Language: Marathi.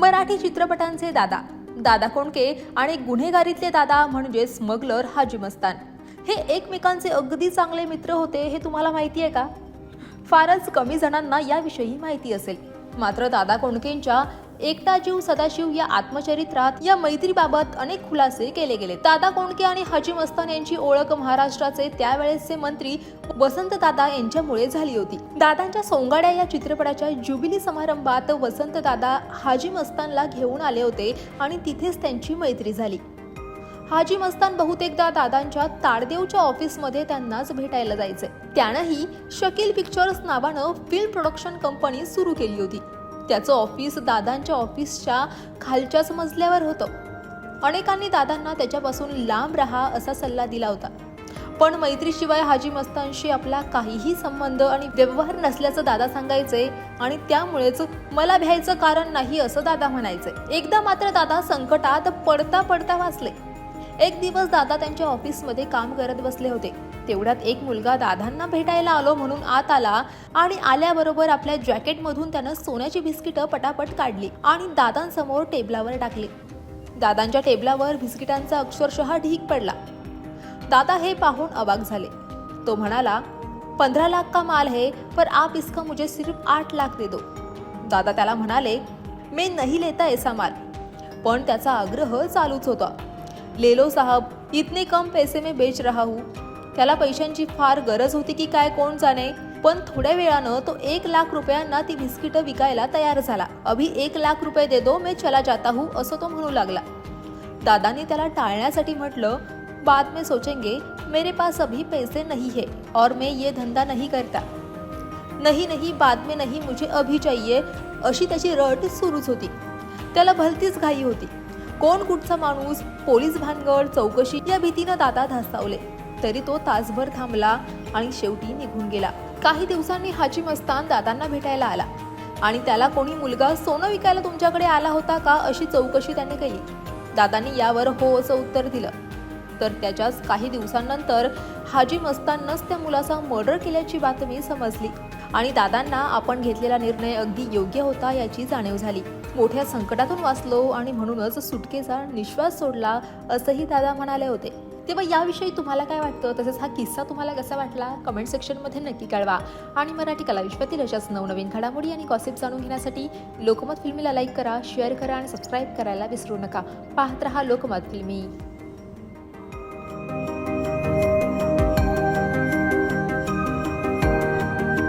मराठी चित्रपटांचे दादा दादा कोंडके आणि गुन्हेगारीतले दादा म्हणजे स्मगलर हाजी मस्तान. हे एकमेकांचे अगदी चांगले मित्र होते हे तुम्हाला माहिती आहे का? फारच कमी जणांना याविषयी माहिती असेल. मात्र दादा कोंडकेंच्या एकटा जीव सदाशिव या आत्मचरित्रात या मैत्रीबाबत अनेक खुलासे केले गेले. दादा कोंडके आणि हाजी मस्तान यांची ओळख महाराष्ट्राचे त्यावेळेसचे मंत्री वसंत दादा यांच्यामुळे झाली होती. दादांच्या सोंगाड्या या चित्रपटाच्या जुबिली समारंभात वसंत दादा हाजी मस्तानला घेऊन आले होते आणि तिथेच त्यांची मैत्री झाली. हाजी मस्तान बहुतेकदा दादांच्या ताडदेवच्या ऑफिसमध्ये त्यांनाच भेटायला जायचे. त्यानंही शकील पिक्चर्स नावानं फिल्म प्रोडक्शन कंपनी सुरू केली होती. त्याचं ऑफिस दादांच्या ऑफिसच्या खालच्याच मजल्यावर होतं. अनेकांनी दादांना त्याच्यापासून लांब राहा असा सल्ला दिला होता. पण मैत्रीशिवाय हाजी मस्तांशी आपला काहीही संबंध आणि व्यवहार नसल्याचं दादा सांगायचे आणि त्यामुळेच मला भ्यायचं कारण नाही असं दादा म्हणायचे. एकदा मात्र दादा संकटात पडता पडता वाचले. एक दिवस दादा त्यांच्या ऑफिसमध्ये काम करत बसले होते. तेवढ्यात एक मुलगा दादांना भेटायला आलो म्हणून आत आला आणि आल्याबरोबर आपल्या जॅकेटमधून त्यानं सोन्याची बिस्किटं पटापट काढली आणि दादांसमोर टेबलावर टाकली. दादांच्या टेबलावर बिस्किटांचा अक्षरशः ढीक पडला. दादा हे पाहून अवाक झाले. तो म्हणाला पंधरा लाख का माल है पर आप इसका मुझे सिर्फ आठ लाख दे दो. दादा त्याला म्हणाले मे नहीं लेता ऐसा माल. पण त्याचा आग्रह चालूच होता. ले लो साहब इतने कम पैसे में बेच रहा हूँ. त्याला पैशांची फार गरज होती की काय कोण जाणे पण थोड्या वेळानं तो एक लाख रुपयांना ती बिस्किटं विकायला तयार झाला. अभि एक लाख रुपये दे दो मैं चला जाता हूँ असं तो म्हणू लागला. दादाने त्याला टाळण्यासाठी म्हटलं बाद में सोचेंगे मेरे पास अभी पैसे नहीं है और मैं ये धंदा नहीं करता. नहीं नहीं बाद में नहीं मुझे अभी चाहिए अशी त्याची रट सुरूच होती. त्याला भलतीच घाई होती. कोण कुठचा माणूस पोलीस भानगड चौकशी या भीतीनं दादा धास्तावले. तरी तो तासभर थांबला आणि शेवटी निघून गेला. काही दिवसांनी हाजी मस्तान दादांना भेटायला आला. आणि त्याला कोणी मुलगा सोनं विकायला तुमच्याकडे आला होता का अशी चौकशी त्याने केली. दादांनी यावर हो असं उत्तर दिलं. तर त्याच्याच काही दिवसांनंतर हाजी मस्ताननंच त्या मुलाचा मर्डर केल्याची बातमी समजली आणि दादांना आपण घेतलेला निर्णय अगदी योग्य होता याची जाणीव झाली. मोठ्या संकटातून वाचलो आणि म्हणूनच सुटकेचा निश्वास सोडला असंही दादा म्हणाले होते. तेव्हा याविषयी तुम्हाला काय वाटतं? तसंच हा किस्सा तुम्हाला कसा वाटला? कमेंट सेक्शनमध्ये नक्की कळवा. आणि मराठी कलाविश्वातील अशाच नवनवीन घडामोडी आणि गॉसिप जाणून घेण्यासाठी लोकमत फिल्मीला लाईक करा शेअर करा आणि सबस्क्राईब करायला विसरू नका. पाहत रहा लोकमत फिल्मी